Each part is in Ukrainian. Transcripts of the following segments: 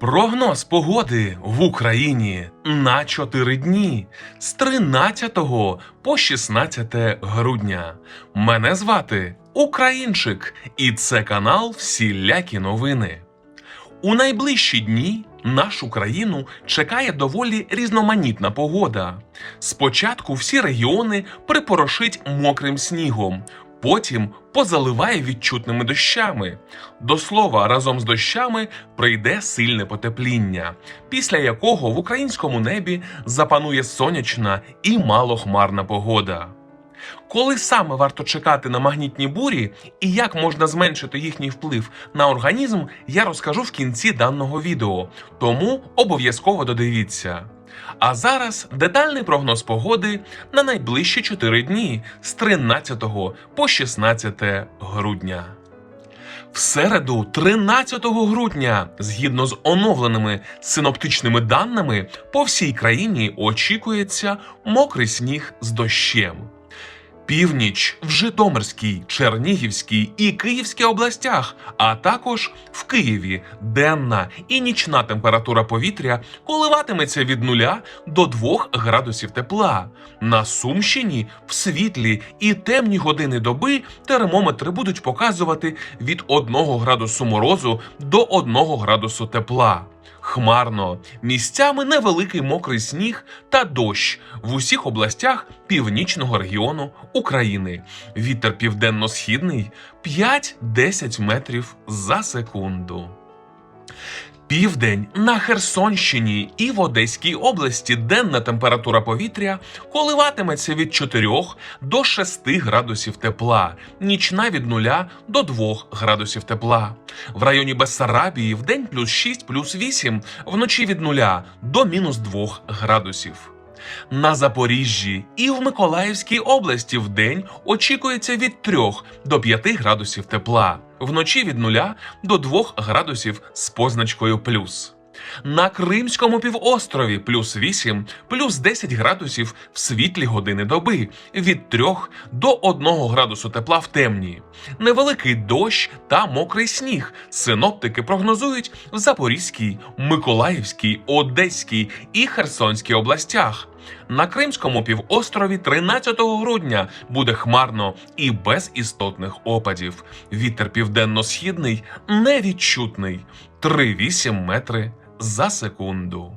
Прогноз погоди в Україні на 4 дні з 13 по 16 грудня. Мене звати Українчик, і це канал Всілякі новини. У найближчі дні нашу країну чекає доволі різноманітна погода. Спочатку всі регіони припорошить мокрим снігом, потім позаливає відчутними дощами. До слова, разом з дощами прийде сильне потепління, після якого в українському небі запанує сонячна і малохмарна погода. Коли саме варто чекати на магнітні бурі і як можна зменшити їхній вплив на організм, я розкажу в кінці даного відео, тому обов'язково додивіться. А зараз детальний прогноз погоди на найближчі 4 дні з 13 по 16 грудня. В середу, 13 грудня, згідно з оновленими синоптичними даними, по всій країні очікується мокрий сніг з дощем. Північ в Житомирській, Чернігівській і Київській областях, а також в Києві денна і нічна температура повітря коливатиметься від 0 до 2 градусів тепла. На Сумщині в світлі і темні години доби термометри будуть показувати від 1 градусу морозу до 1 градусу тепла. Хмарно, місцями невеликий мокрий сніг та дощ в усіх областях північного регіону України. Вітер південно-східний 5-10 метрів за секунду. Південь на Херсонщині і в Одеській області денна температура повітря коливатиметься від 4 до 6 градусів тепла, нічна від 0 до 2 градусів тепла. В районі Бессарабії в день плюс 6, плюс 8, вночі від 0 до мінус 2 градусів. На Запоріжжі і в Миколаївській області в день очікується від 3 до 5 градусів тепла, вночі від 0 до 2 градусів з позначкою плюс. На Кримському півострові плюс 8, плюс 10 градусів в світлі години доби, від 3 до 1 градусу тепла в темні. Невеликий дощ та мокрий сніг. Синоптики прогнозують в Запорізькій, Миколаївській, Одеській і Херсонській областях. На Кримському півострові 13 грудня буде хмарно і без істотних опадів. Вітер південно-східний невідчутний 3,8 метри за секунду.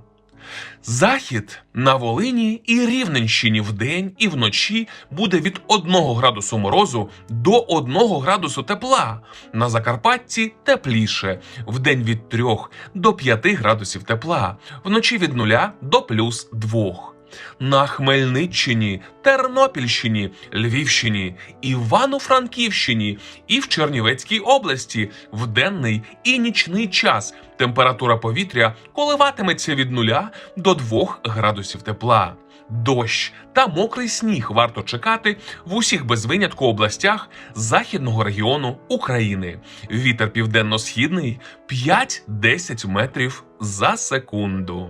Захід на Волині і Рівненщині вдень і вночі буде від 1 градусу морозу до 1 градусу тепла. На Закарпатті тепліше, вдень від 3 до 5 градусів тепла, вночі від 0 до плюс 2. На Хмельниччині, Тернопільщині, Львівщині, Івано-Франківщині і в Чернівецькій області в денний і нічний час температура повітря коливатиметься від 0 до 2 градусів тепла. Дощ та мокрий сніг варто чекати в усіх без винятку областях західного регіону України. Вітер південно-східний 5-10 метрів за секунду.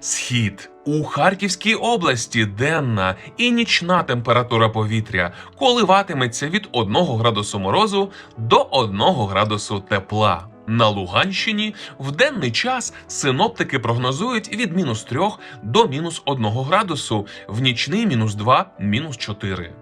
Схід у Харківській області денна і нічна температура повітря коливатиметься від 1 градусу морозу до 1 градусу тепла. На Луганщині в денний час синоптики прогнозують від мінус 3 до мінус 1 градусу, в нічний мінус 2, мінус 4.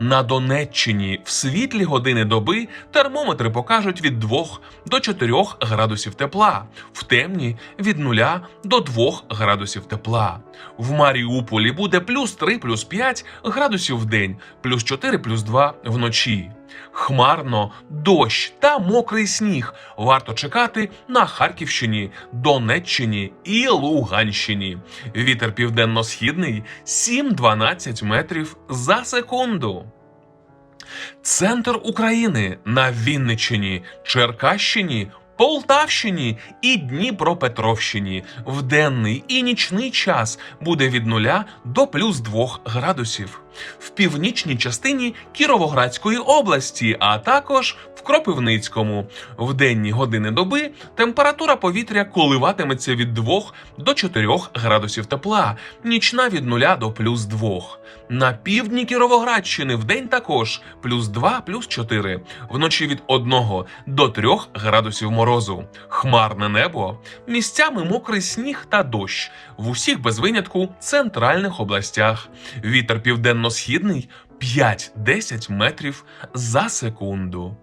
На Донеччині в світлі години доби термометри покажуть від 2 до 4 градусів тепла, в темні від 0 до 2 градусів тепла. В Маріуполі буде плюс 3, плюс 5 градусів в день, плюс 4, плюс 2 вночі. Хмарно, дощ та мокрий сніг варто чекати на Харківщині, Донеччині і Луганщині. Вітер південно-східний 7-12 метрів за секунду. Центр України на Вінниччині, Черкащині, Полтавщині і Дніпропетровщині в денний і нічний час буде від 0 до плюс 2 градусів. В північній частині Кіровоградської області, а також Кропивницькому. В денні години доби температура повітря коливатиметься від 2 до 4 градусів тепла, нічна від 0 до плюс 2. На півдні Кіровоградщини в день також плюс 2, плюс 4, вночі від 1 до 3 градусів морозу. хмарне небо, місцями мокрий сніг та дощ в усіх без винятку центральних областях. Вітер південно-східний 5-10 метрів за секунду.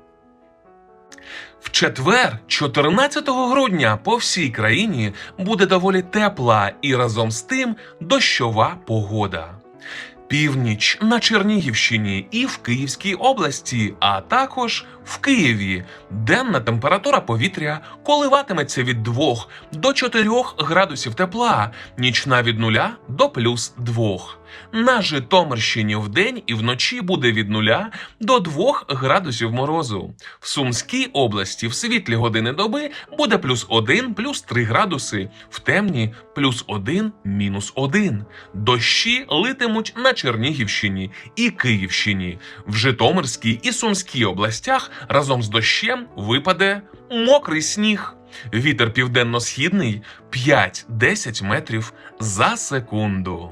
В четвер, 14 грудня, по всій країні буде доволі тепла і разом з тим дощова погода. Північ на Чернігівщині і в Київській області, а також в Києві. Денна температура повітря коливатиметься від 2 до 4 градусів тепла, нічна від 0 до плюс 2. На Житомирщині вдень і вночі буде від 0 до 2 градусів морозу. В Сумській області в світлі години доби буде плюс 1, плюс 3 градуси, в темні плюс 1, мінус 1. Дощі литимуть на Чернігівщині і Київщині. В Житомирській і Сумській областях разом з дощем випаде мокрий сніг. Вітер південно-східний 5-10 метрів за секунду.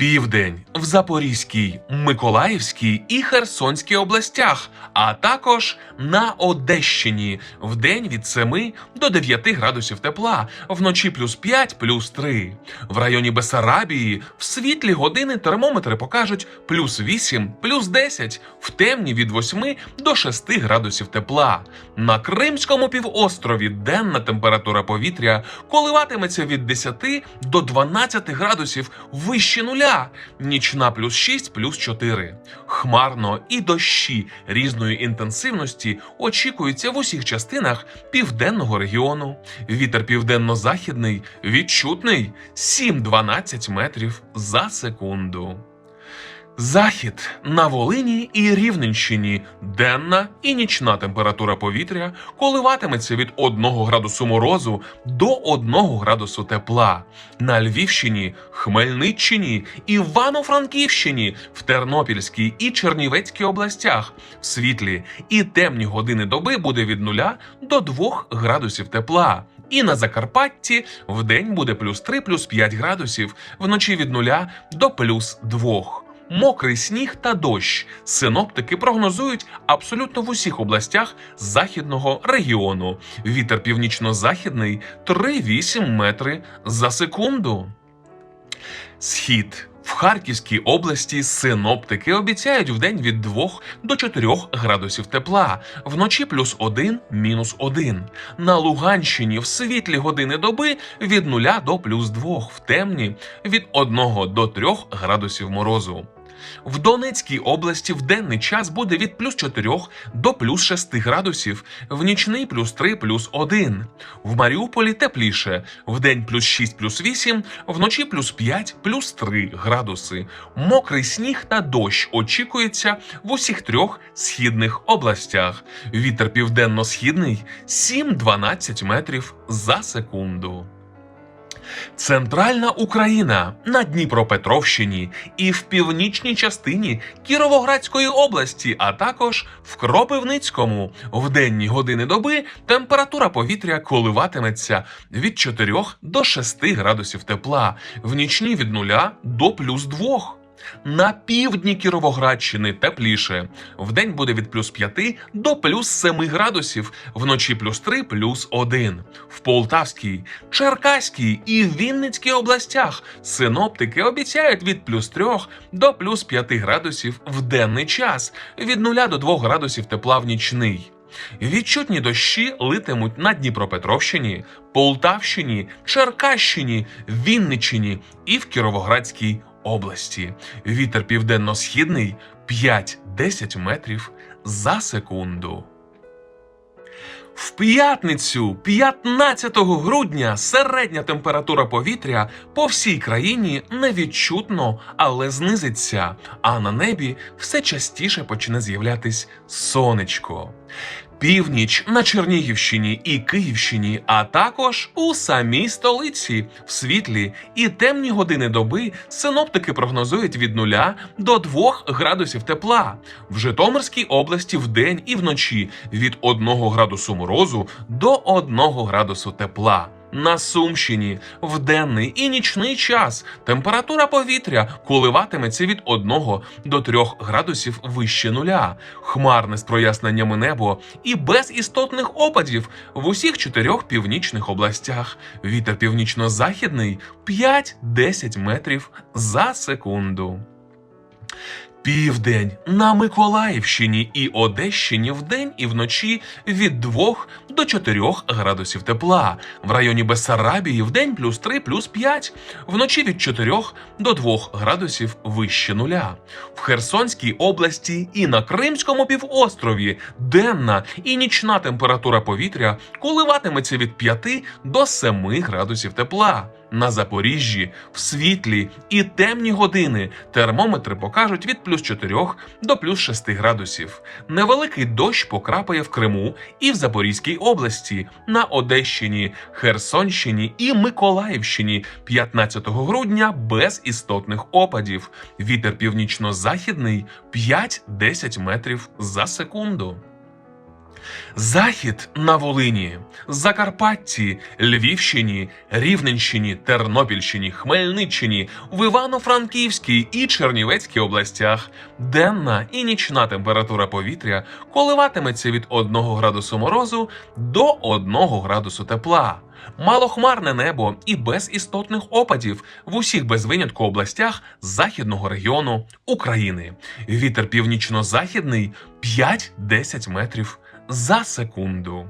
Південь в Запорізькій, Миколаївській і Херсонській областях, а також на Одещині в день від 7 до 9 градусів тепла, вночі плюс 5, плюс 3. В районі Бесарабії в світлі години термометри покажуть плюс 8, плюс 10, в темні від 8 до 6 градусів тепла. На Кримському півострові денна температура повітря коливатиметься від 10 до 12 градусів вище нуля. Нічна плюс 6, плюс 4. Хмарно і дощі різної інтенсивності очікуються в усіх частинах південного регіону. Вітер південно-західний відчутний 7-12 метрів за секунду. Захід на Волині і Рівненщині денна і нічна температура повітря коливатиметься від 1 градусу морозу до 1 градусу тепла. На Львівщині, Хмельниччині, Івано-Франківщині, в Тернопільській і Чернівецькій областях в світлі і темні години доби буде від 0 до 2 градусів тепла. І на Закарпатті вдень буде плюс 3, плюс 5 градусів, вночі від 0 до плюс 2. Мокрий сніг та дощ. Синоптики прогнозують абсолютно в усіх областях західного регіону. Вітер північно-західний 3,8 метри за секунду. Схід. В Харківській області синоптики обіцяють вдень від 2 до 4 градусів тепла, вночі плюс 1, мінус 1. На Луганщині в світлі години доби від 0 до плюс 2, в темні від 1 до 3 градусів морозу. В Донецькій області в денний час буде від плюс 4 до плюс 6 градусів, в нічний плюс 3 плюс 1. В Маріуполі тепліше, в день плюс 6 плюс 8, вночі плюс 5 плюс 3 градуси. Мокрий сніг та дощ очікується в усіх трьох східних областях. Вітер південно-східний 7-12 метрів за секунду. Центральна Україна на Дніпропетровщині і в північній частині Кіровоградської області, а також в Кропивницькому. В денні години доби температура повітря коливатиметься від 4 до 6 градусів тепла, в нічні від 0 до плюс 2. На півдні Кіровоградщини тепліше. Вдень буде від плюс 5 до плюс 7 градусів, вночі плюс 3, плюс 1. В Полтавській, Черкаській і Вінницькій областях синоптики обіцяють від плюс 3 до плюс 5 градусів в денний час, від 0 до 2 градусів тепла в нічний. Відчутні дощі литимуть на Дніпропетровщині, Полтавщині, Черкащині, Вінниччині і в Кіровоградській області. Вітер південно-східний 5-10 метрів за секунду. В п'ятницю, 15 грудня, середня температура повітря по всій країні невідчутно, але знизиться, а на небі все частіше почне з'являтись сонечко. Північ на Чернігівщині і Київщині, а також у самій столиці в світлі і темні години доби синоптики прогнозують від 0 до 2 градусів тепла. В Житомирській області вдень і вночі від 1 градусу морозу до 1 градусу тепла. На Сумщині в денний і нічний час температура повітря коливатиметься від 1 до 3 градусів вище нуля, хмарне з проясненнями небо і без істотних опадів в усіх чотирьох північних областях. Вітер північно-західний 5-10 метрів за секунду. Південь на Миколаївщині і Одещині вдень і вночі від 2 до 4 градусів тепла. В районі Бессарабії вдень плюс 3, плюс 5, вночі від 4 до 2 градусів вище нуля. В Херсонській області і на Кримському півострові денна і нічна температура повітря коливатиметься від 5 до 7 градусів тепла. На Запоріжжі в світлі і темні години термометри покажуть від плюс 4 до плюс 6 градусів. Невеликий дощ покрапає в Криму і в Запорізькій області, на Одещині, Херсонщині і Миколаївщині 15 грудня без істотних опадів. Вітер північно-західний 5-10 метрів за секунду. Захід на Волині, Закарпатті, Львівщині, Рівненщині, Тернопільщині, Хмельниччині, в Івано-Франківській і Чернівецькій областях денна і нічна температура повітря коливатиметься від 1 градусу морозу до 1 градусу тепла. Малохмарне небо і без істотних опадів в усіх без винятку областях західного регіону України. Вітер північно-західний 5-10 метрів за секунду.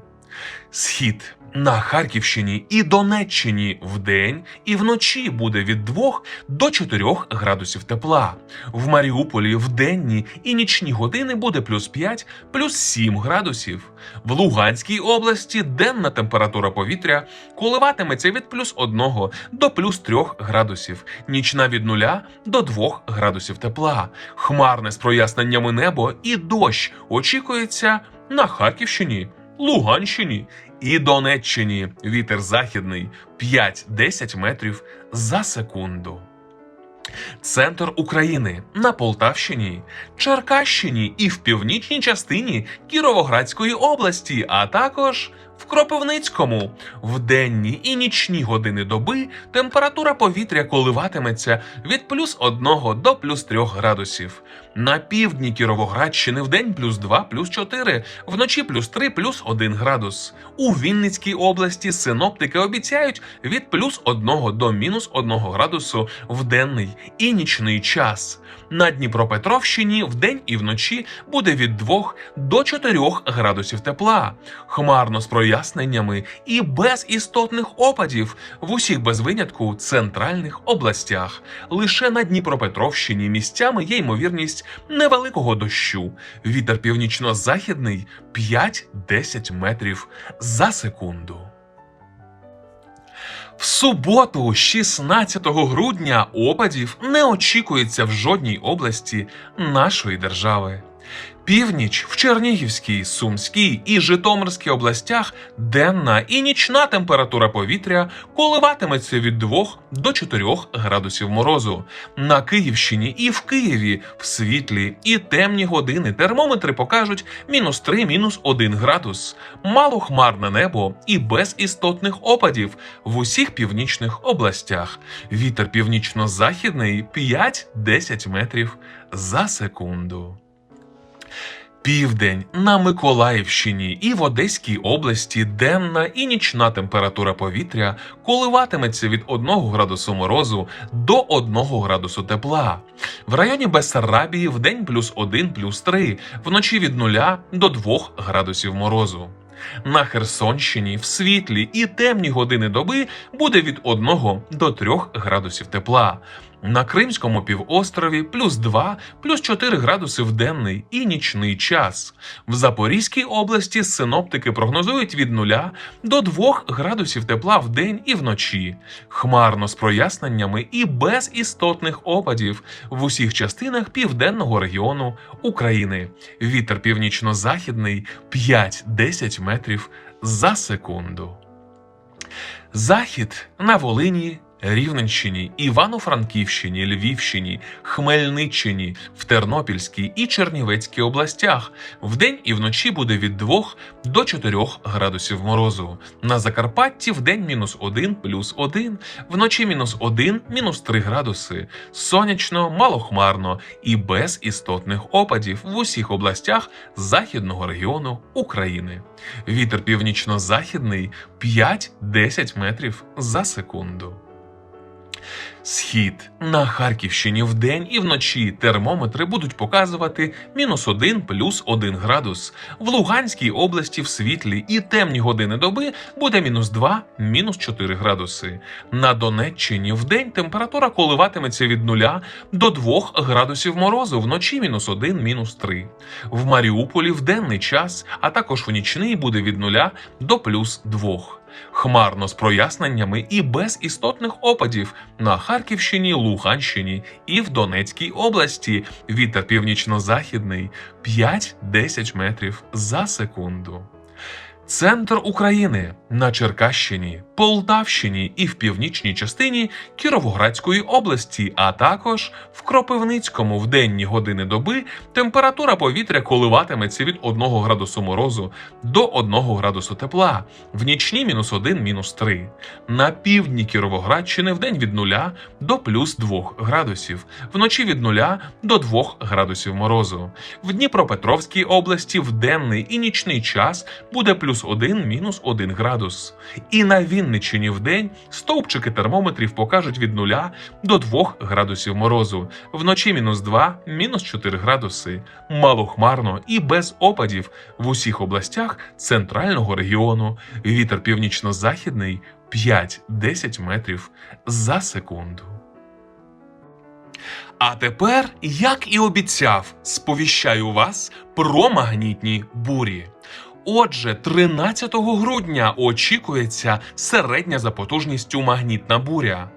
Схід на Харківщині і Донеччині вдень і вночі буде від 2 до 4 градусів тепла. В Маріуполі в денні і нічні години буде плюс 5, плюс 7 градусів. В Луганській області денна температура повітря коливатиметься від плюс 1 до плюс 3 градусів, нічна від 0 до 2 градусів тепла. Хмарне з проясненнями небо і дощ очікується на Харківщині. Луганщині і Донеччині вітер західний 5-10 метрів за секунду. Центр України на Полтавщині, Черкащині і в північній частині Кіровоградської області, а також в Кропивницькому. В денні і нічні години доби температура повітря коливатиметься від плюс 1 до плюс 3 градусів. На півдні Кіровоградщини в день плюс 2, плюс 4, вночі плюс 3, плюс 1 градус. У Вінницькій області синоптики обіцяють від плюс 1 до мінус 1 градусу в денний і нічний час. На Дніпропетровщині вдень і вночі буде від 2 до 4 градусів тепла. Хмарно з проясненнями і без істотних опадів в усіх без винятку центральних областях. Лише на Дніпропетровщині місцями є ймовірність невеликого дощу. Вітер північно-західний 5-10 метрів за секунду. В суботу, 16 грудня, опадів не очікується в жодній області нашої держави. Північ в Чернігівській, Сумській і Житомирській областях денна і нічна температура повітря коливатиметься від 2 до 4 градусів морозу. На Київщині і в Києві в світлі і темні години термометри покажуть мінус 3, мінус 1 градус. Малохмарне небо і без істотних опадів в усіх північних областях. Вітер північно-західний 5-10 метрів за секунду. Південь на Миколаївщині і в Одеській області денна і нічна температура повітря коливатиметься від 1 градусу морозу до 1 градусу тепла. В районі Бессарабії в день плюс 1 плюс 3, вночі від 0 до 2 градусів морозу. На Херсонщині в світлі і темні години доби буде від 1 до 3 градусів тепла. На Кримському півострові плюс 2, плюс 4 градуси в денний і нічний час. В Запорізькій області синоптики прогнозують від 0 до 2 градусів тепла в день і вночі. Хмарно з проясненнями і без істотних опадів в усіх частинах південного регіону України. Вітер північно-західний 5-10 метрів за секунду. Захід на Волині, Рівненщині, Івано-Франківщині, Львівщині, Хмельниччині, в Тернопільській і Чернівецькій областях. Вдень і вночі буде від 2 до 4 градусів морозу. На Закарпатті вдень мінус 1 плюс 1, вночі мінус 1 мінус 3 градуси. Сонячно, малохмарно і без істотних опадів в усіх областях західного регіону України. Вітер північно-західний 5-10 метрів за секунду. Схід на Харківщині вдень і вночі термометри будуть показувати мінус 1 плюс 1 градус. В Луганській області в світлі і темні години доби буде мінус 2 мінус 4 градуси. На Донеччині вдень температура коливатиметься від 0 до 2 градусів морозу, вночі мінус 1 мінус 3. В Маріуполі в денний час, а також в нічний буде від 0 до плюс 2. Хмарно з проясненнями і без істотних опадів на Харківщині, Луганщині і в Донецькій області. Вітер північно-західний 5-10 метрів за секунду. Центр України на Черкащині, Полтавщині і в північній частині Кіровоградської області, а також в Кропивницькому в денні години доби температура повітря коливатиметься від 1 градусу морозу до 1 градусу тепла, в нічні мінус 1, мінус 3. На півдні Кіровоградщини в день від 0 до плюс 2 градусів, вночі від 0 до 2 градусів морозу. В Дніпропетровській області в денний і нічний час буде плюс 1, мінус 1 градус. І на Вінниччині в день стовпчики термометрів покажуть від 0 до 2 градусів морозу, вночі мінус 2, мінус 4 градуси. Малохмарно і без опадів в усіх областях центрального регіону. Вітер північно-західний 5-10 метрів за секунду. А тепер, як і обіцяв, сповіщаю вас про магнітні бурі. Отже, 13 грудня очікується середня за потужністю магнітна буря.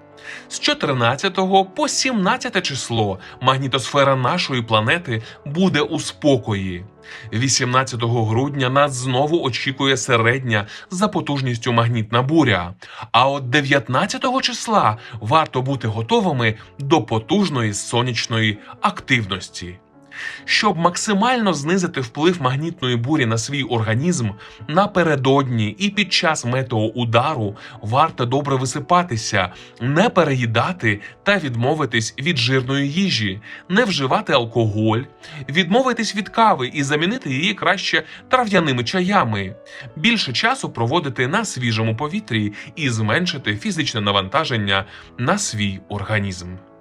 З 14 по 17 число магнітосфера нашої планети буде у спокої. 18 грудня нас знову очікує середня за потужністю магнітна буря. А от 19 числа варто бути готовими до потужної сонячної активності. Щоб максимально знизити вплив магнітної бурі на свій організм, напередодні і під час метеоудару варто добре висипатися, не переїдати та відмовитись від жирної їжі, не вживати алкоголь, відмовитись від кави і замінити її краще трав'яними чаями, більше часу проводити на свіжому повітрі і зменшити фізичне навантаження на свій організм.